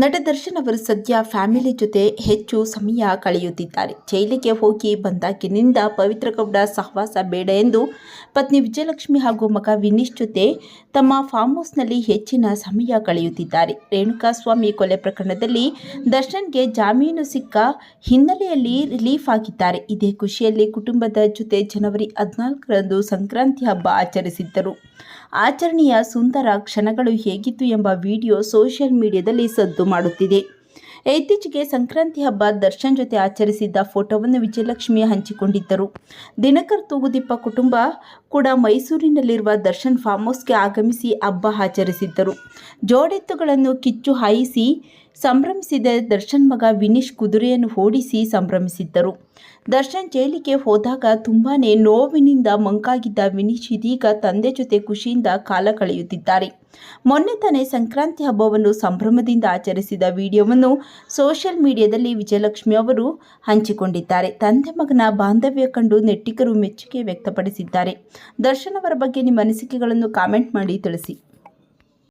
ನಟ ದರ್ಶನ್ ಅವರು ಸದ್ಯ ಫ್ಯಾಮಿಲಿ ಜೊತೆ ಹೆಚ್ಚು ಸಮಯ ಕಳೆಯುತ್ತಿದ್ದಾರೆ. ಜೈಲಿಗೆ ಹೋಗಿ ಬಂದಾಗಿನಿಂದ ಪವಿತ್ರ ಗೌಡ ಸಹವಾಸ ಬೇಡ ಎಂದು ಪತ್ನಿ ವಿಜಯಲಕ್ಷ್ಮಿ ಹಾಗೂ ಮಗ ವಿನೀಶ್ ಜೊತೆ ತಮ್ಮ ಫಾರ್ಮ್ ಹೌಸ್ನಲ್ಲಿ ಹೆಚ್ಚಿನ ಸಮಯ ಕಳೆಯುತ್ತಿದ್ದಾರೆ. ರೇಣುಕಾಸ್ವಾಮಿ ಕೊಲೆ ಪ್ರಕರಣದಲ್ಲಿ ದರ್ಶನ್ಗೆ ಜಾಮೀನು ಸಿಕ್ಕ ಹಿನ್ನೆಲೆಯಲ್ಲಿ ರಿಲೀಫ್ ಆಗಿದ್ದಾರೆ. ಇದೇ ಖುಷಿಯಲ್ಲಿ ಕುಟುಂಬದ ಜೊತೆ ಜನವರಿ ಹದಿನಾಲ್ಕರಂದು ಸಂಕ್ರಾಂತಿ ಹಬ್ಬ ಆಚರಿಸಿದ್ದರು. ಆಚರಣೆಯ ಸುಂದರ ಕ್ಷಣಗಳು ಹೇಗಿತ್ತು ಎಂಬ ವಿಡಿಯೋ ಸೋಷಿಯಲ್ ಮೀಡಿಯಾದಲ್ಲಿ ಸದ್ದು ಮಾಡುತ್ತಿದೆ. ಇತ್ತೀಚೆಗೆ ಸಂಕ್ರಾಂತಿ ಹಬ್ಬ ದರ್ಶನ್ ಜೊತೆ ಆಚರಿಸಿದ್ದ ಫೋಟೋವನ್ನು ವಿಜಯಲಕ್ಷ್ಮಿ ಹಂಚಿಕೊಂಡಿದ್ದರು. ದಿನಕರ್ ತೂಗುದೀಪ ಕುಟುಂಬ ಕೂಡ ಮೈಸೂರಿನಲ್ಲಿರುವ ದರ್ಶನ್ ಫಾರ್ಮ್ ಹೌಸ್ಗೆ ಆಗಮಿಸಿ ಹಬ್ಬ ಆಚರಿಸಿದ್ದರು. ಜೋಡೆತ್ತುಗಳನ್ನು ಕಿಚ್ಚು ಹಾಯಿಸಿ ಸಂಭ್ರಮಿಸಿದ ದರ್ಶನ್ ಮಗ ವಿನೀಶ್ ಕುದುರೆಯನ್ನು ಓಡಿಸಿ ಸಂಭ್ರಮಿಸಿದ್ದರು. ದರ್ಶನ್ ಜೈಲಿಗೆ ಹೋದಾಗ ತುಂಬಾನೇ ನೋವಿನಿಂದ ಮಂಕಾಗಿದ್ದ ವಿನೀಶ್ ಇದೀಗ ತಂದೆ ಜೊತೆ ಖುಷಿಯಿಂದ ಕಾಲ ಕಳೆಯುತ್ತಿದ್ದಾರೆ. ಮೊನ್ನೆ ತಾನೇ ಸಂಕ್ರಾಂತಿ ಹಬ್ಬವನ್ನು ಸಂಭ್ರಮದಿಂದ ಆಚರಿಸಿದ ವಿಡಿಯೋವನ್ನು ಸೋಷಿಯಲ್ ಮೀಡಿಯಾದಲ್ಲಿ ವಿಜಯಲಕ್ಷ್ಮಿ ಅವರು ಹಂಚಿಕೊಂಡಿದ್ದಾರೆ. ತಂದೆ ಮಗನ ಬಾಂಧವ್ಯ ಕಂಡು ನೆಟ್ಟಿಗರು ಮೆಚ್ಚುಗೆ ವ್ಯಕ್ತಪಡಿಸಿದ್ದಾರೆ. ದರ್ಶನ್ ಅವರ ಬಗ್ಗೆ ನಿಮ್ಮ ಅನಿಸಿಕೆಗಳನ್ನು ಕಾಮೆಂಟ್ ಮಾಡಿ ತಿಳಿಸಿ.